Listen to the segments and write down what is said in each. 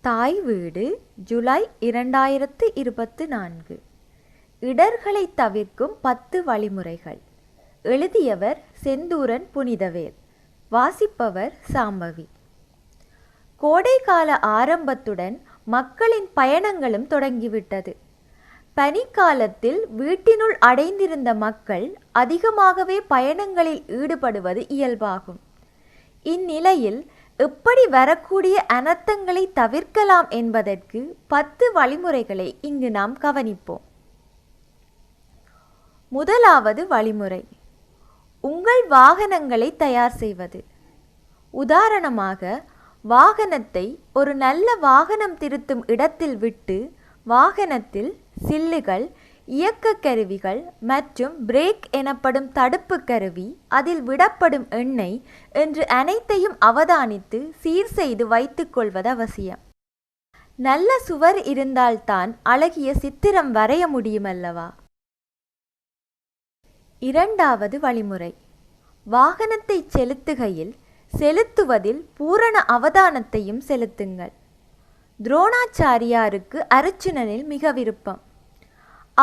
தாய் வீடு ஜூலை இரண்டாயிரத்து இருபத்து நான்கு. இடர்களை தவிர்க்கும் பத்து வழிமுறைகள். எழுதியவர் செந்தூரன் புனிதவேல். வாசிப்பவர் சாம்பவி. கோடைக்கால ஆரம்பத்துடன் மக்களின் பயணங்களும் தொடங்கிவிட்டது. பனிக்காலத்தில் வீட்டினுள் அடைந்திருந்த மக்கள் அதிகமாகவே பயணங்களில் ஈடுபடுவது இயல்பாகும். இந்நிலையில் எப்படி வரக்கூடிய அனர்த்தங்களை தவிர்க்கலாம் என்பதற்கு பத்து வழிமுறைகளை இங்கு நாம் கவனிப்போம். முதலாவது வழிமுறை உங்கள் வாகனங்களை தயார் செய்வது. உதாரணமாக வாகனத்தை ஒரு நல்ல வாகனம் திருத்தும் இடத்தில் விட்டு வாகனத்தில் சில்லுகள் இயக்க கருவிகள் மற்றும் பிரேக் எனப்படும் தடுப்பு கருவி அதில் விடப்படும் எண்ணெய் என்று அனைத்தையும் அவதானித்து சீர் செய்து வைத்துக் கொள்வது அவசியம். நல்ல சுவர் இருந்தால்தான் அழகிய சித்திரம் வரைய முடியுமல்லவா? இரண்டாவது வழிமுறை. வாகனத்தை செலுத்துகையில் செலுத்துவதில் பூரண அவதானத்தையும் செலுத்துங்கள். துரோணாச்சாரியாருக்கு அருச்சுனனில் மிக விருப்பம்.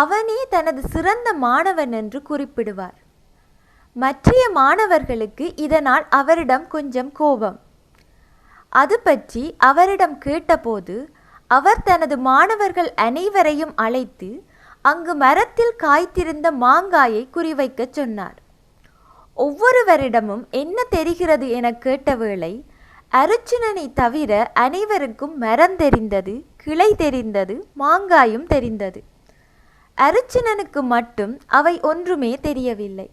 அவனே தனது சிறந்த மாணவன் என்று குறிப்பிடுவார். மற்றைய மாணவர்களுக்கு இதனால் அவரிடம் கொஞ்சம் கோபம். அது பற்றி அவரிடம் கேட்டபோது அவர் தனது மாணவர்கள் அனைவரையும் அழைத்து அங்கு மரத்தில் காய்த்திருந்த மாங்காயை குறிவைக்கச் சொன்னார். ஒவ்வொருவரிடமும் என்ன தெரிகிறது என கேட்ட வேளை அருச்சுனனை தவிர அனைவருக்கும் மரம் தெரிந்தது கிளை தெரிந்தது மாங்காயும் தெரிந்தது. அரிச்சனனுக்கு மட்டும் அவை ஒன்றுமே தெரியவில்லை.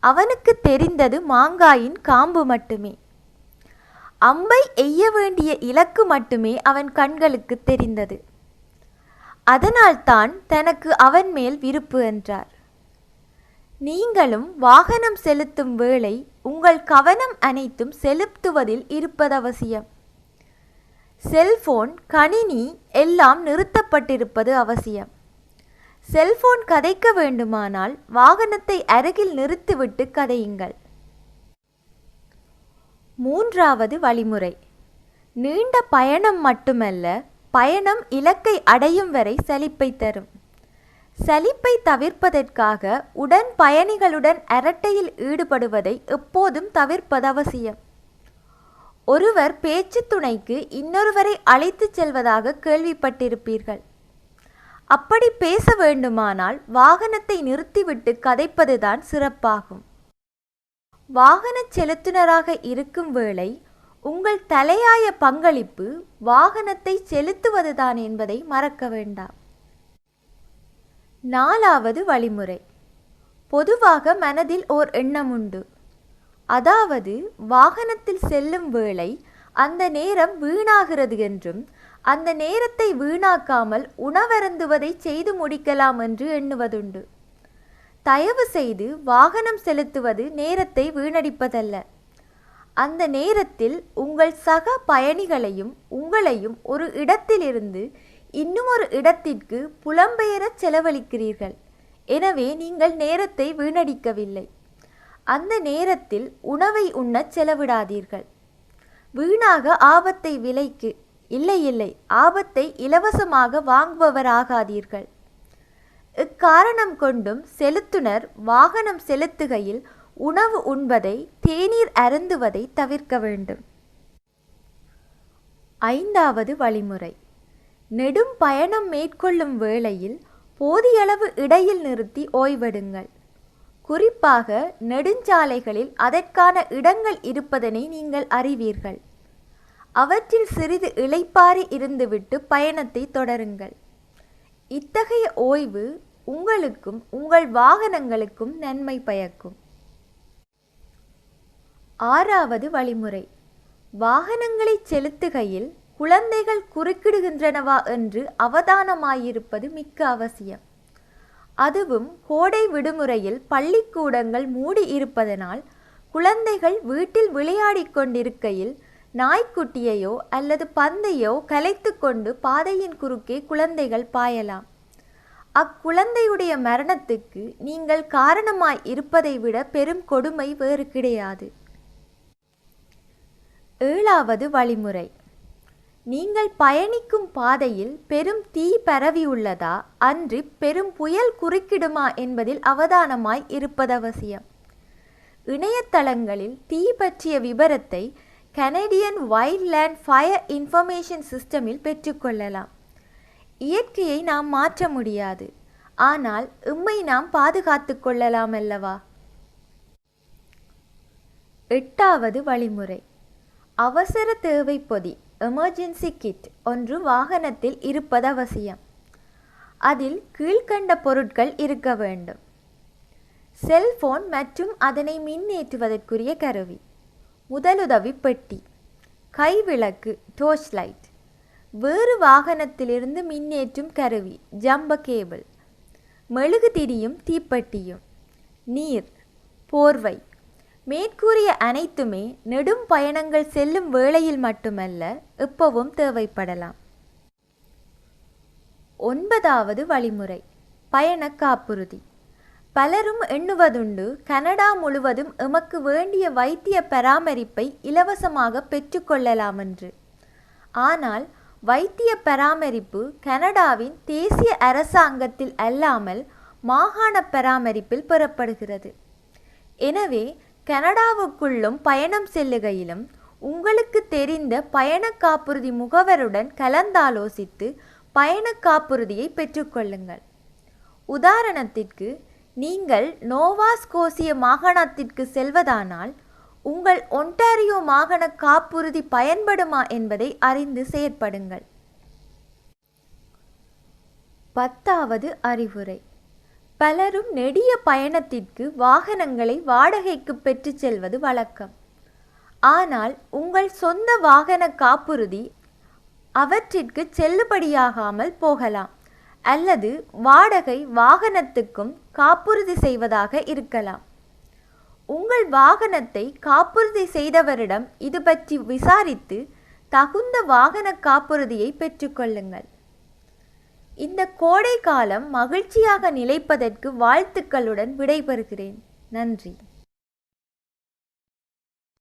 அவனுக்கு தெரிந்தது மாங்காயின் காம்பு மட்டுமே. அம்பை எய்ய வேண்டிய இலக்கு மட்டுமே அவன் கண்களுக்கு தெரிந்தது. அதனால்தான் தனக்கு அவன் மேல் விருப்பு என்றார். நீங்களும் வாகனம் செலுத்தும் வேளை உங்கள் கவனம் அனைத்தும் செலுத்துவதில் இருப்பதவசியம். செல்போன் கணினி எல்லாம் நிறுத்தப்பட்டிருப்பது அவசியம். செல்போன் கதைக்க வேண்டுமானால் வாகனத்தை அருகில் நிறுத்திவிட்டு கதையுங்கள். மூன்றாவது வழிமுறை. நீண்ட பயணம் மட்டுமல்ல பயணம் இலக்கை அடையும் வரை சலிப்பை தரும். சலிப்பை தவிர்ப்பதற்காக உடன் பயணிகளுடன் அரட்டையில் ஈடுபடுவதை எப்போதும் தவிர்ப்பது அவசியம். ஒருவர் பேச்சு துணைக்கு இன்னொருவரை அழைத்துச் செல்வதாக கேள்விப்பட்டிருப்பீர்கள். அப்படி பேச வேண்டுமானால் வாகனத்தை நிறுத்திவிட்டு கதைப்பதுதான் சிறப்பாகும். வாகன செலுத்துனராக இருக்கும் வேளை உங்கள் தலையாய பங்களிப்பு வாகனத்தை செலுத்துவதுதான் என்பதை மறக்க வேண்டாம். நாலாவது வழிமுறை. பொதுவாக மனதில் ஓர் எண்ணம் உண்டு. அதாவது வாகனத்தில் செல்லும் வேளை அந்த நேரம் வீணாகிறது என்றும் அந்த நேரத்தை வீணாக்காமல் உணவருந்துவதை செய்து முடிக்கலாம் என்று எண்ணுவதுண்டு. தயவு செய்து வாகனம் செலுத்துவது நேரத்தை வீணடிப்பதல்ல. அந்த நேரத்தில் உங்கள் சக பயணிகளையும் உங்களையும் ஒரு இடத்திலிருந்து இன்னும் ஒரு இடத்திற்கு புலம்பெயரச் செலவழிக்கிறீர்கள். எனவே நீங்கள் நேரத்தை வீணடிக்கவில்லை. அந்த நேரத்தில் உணவை உண்ணச் செலவிடாதீர்கள். வீணாக ஆபத்தை விலைக்கு இல்லை இல்லை ஆபத்தை இலவசமாக வாங்குபவராகாதீர்கள். இக்காரணம் கொண்டும் செலுத்துனர் வாகனம் செலுத்துகையில் உணவு உண்பதை தேநீர் அருந்துவதை தவிர்க்க வேண்டும். ஐந்தாவது வழிமுறை. நெடும் பயணம் மேற்கொள்ளும் வேளையில் போதியளவு இடையில் நிறுத்தி ஓய்வெடுங்கள். குறிப்பாக நெடுஞ்சாலைகளில் அதற்கான இடங்கள் இருப்பதனை நீங்கள் அறிவீர்கள். அவற்றில் சிறிது இளைப்பாறு இருந்துவிட்டு பயணத்தை தொடருங்கள். இத்தகைய ஓய்வு உங்களுக்கும் உங்கள் வாகனங்களுக்கும் நன்மை பயக்கும். ஆறாவது வழிமுறை. வாகனங்களை செலுத்துகையில் குழந்தைகள் குறுக்கிடுகின்றனவா என்று அவதானமாயிருப்பது மிக்க அவசியம். அதுவும் கோடை விடுமுறையில் பள்ளிக்கூடங்கள் மூடி இருப்பதனால் குழந்தைகள் வீட்டில் விளையாடிக் கொண்டிருக்கையில் நாய்க்குட்டியையோ அல்லது பந்தையோ கலைத்து கொண்டு பாதையின் குறுக்கே குழந்தைகள் பாயலாம். அக்குழந்தையுடைய மரணத்துக்கு நீங்கள் காரணமாய் இருப்பதை விட பெரும் கொடுமை வேறு கிடையாது. ஏழாவது வழிமுறை. நீங்கள் பயணிக்கும் பாதையில் பெரும் தீ பரவியுள்ளதா அன்றி பெரும் புயல் குறுக்கிடுமா என்பதில் அவதானமாய் இருப்பது அவசியம். இணையதளங்களில் தீ பற்றிய விபரத்தை கனடியன் வைல்ட்லேண்ட் ஃபயர் இன்ஃபர்மேஷன் சிஸ்டமில் பெற்றுக்கொள்ளலாம் இயற்கையை நாம் மாற்ற முடியாது. ஆனால் உம்மை நாம் பாதுகாத்து கொள்ளலாம் அல்லவா? எட்டாவது வழிமுறை. அவசர தேவை பொதி. எமர்ஜென்சி கிட் ஒன்று வாகனத்தில் இருப்பது அவசியம் அதில் கீழ்க்கண்ட பொருட்கள் இருக்க வேண்டும். செல்போன் மற்றும் அதனை மின்னேற்றுவதற்குரிய கருவி. முதலுதவி பெட்டி. கைவிளக்கு டோர்ச் லைட் வேறு வாகனத்திலிருந்து மின்னேற்றும் கருவி ஜம்ப கேபிள் மெழுகு திரியும் தீப்பெட்டியும். நீர் போர்வை. மேற்கூறிய அனைத்துமே நெடும் பயணங்கள் செல்லும் வேளையில் மட்டுமல்ல எப்பவும் தேவைப்படலாம். ஒன்பதாவது வழிமுறை பயண காப்புறுதி. பலரும் எண்ணுவதுண்டு கனடா முழுவதும் எமக்கு வேண்டிய வைத்திய பராமரிப்பை இலவசமாக பெற்றுக்கொள்ளலாம் என்று ஆனால் வைத்திய பராமரிப்பு கனடாவின் தேசிய அரசாங்கத்தில் அல்லாமல் மாகாண பராமரிப்பில் பெறப்படுகிறது. எனவே கனடாவுக்குள்ளும் பயணம் செல்லுகையிலும் உங்களுக்கு தெரிந்த பயண காப்புறுதி முகவருடன் கலந்தாலோசித்து பயண காப்புறுதியை பெற்றுக்கொள்ளுங்கள். உதாரணத்திற்கு நீங்கள் நோவா ஸ்கோசிய மாகாணத்திற்கு செல்வதானால் உங்கள் ஒன்டாரியோ மாகாண காப்புறுதி பயன்படுமா என்பதை அறிந்து செயற்படுங்கள். பத்தாவது அறிவுரை. பலரும் நெடிய பயணத்திற்கு வாகனங்களை வாடகைக்கு பெற்றுச் செல்வது வழக்கம். ஆனால் உங்கள் சொந்த வாகன காப்புறுதி அவற்றிற்கு செல்லுபடியாகாமல் போகலாம் அல்லது வாடகை வாகனத்துக்கும் காப்புறுதி செய்வதாக இருக்கலாம். உங்கள் வாகனத்தை காப்புறுதி செய்தவரிடம் இது பற்றி விசாரித்து தகுந்த வாகன காப்புறுதியை பெற்றுக்கொள்ளுங்கள் இந்த கோடை காலம் மகிழ்ச்சியாக நிலைப்பதற்கு வாழ்த்துக்களுடன் விடைபெறுகிறேன். நன்றி.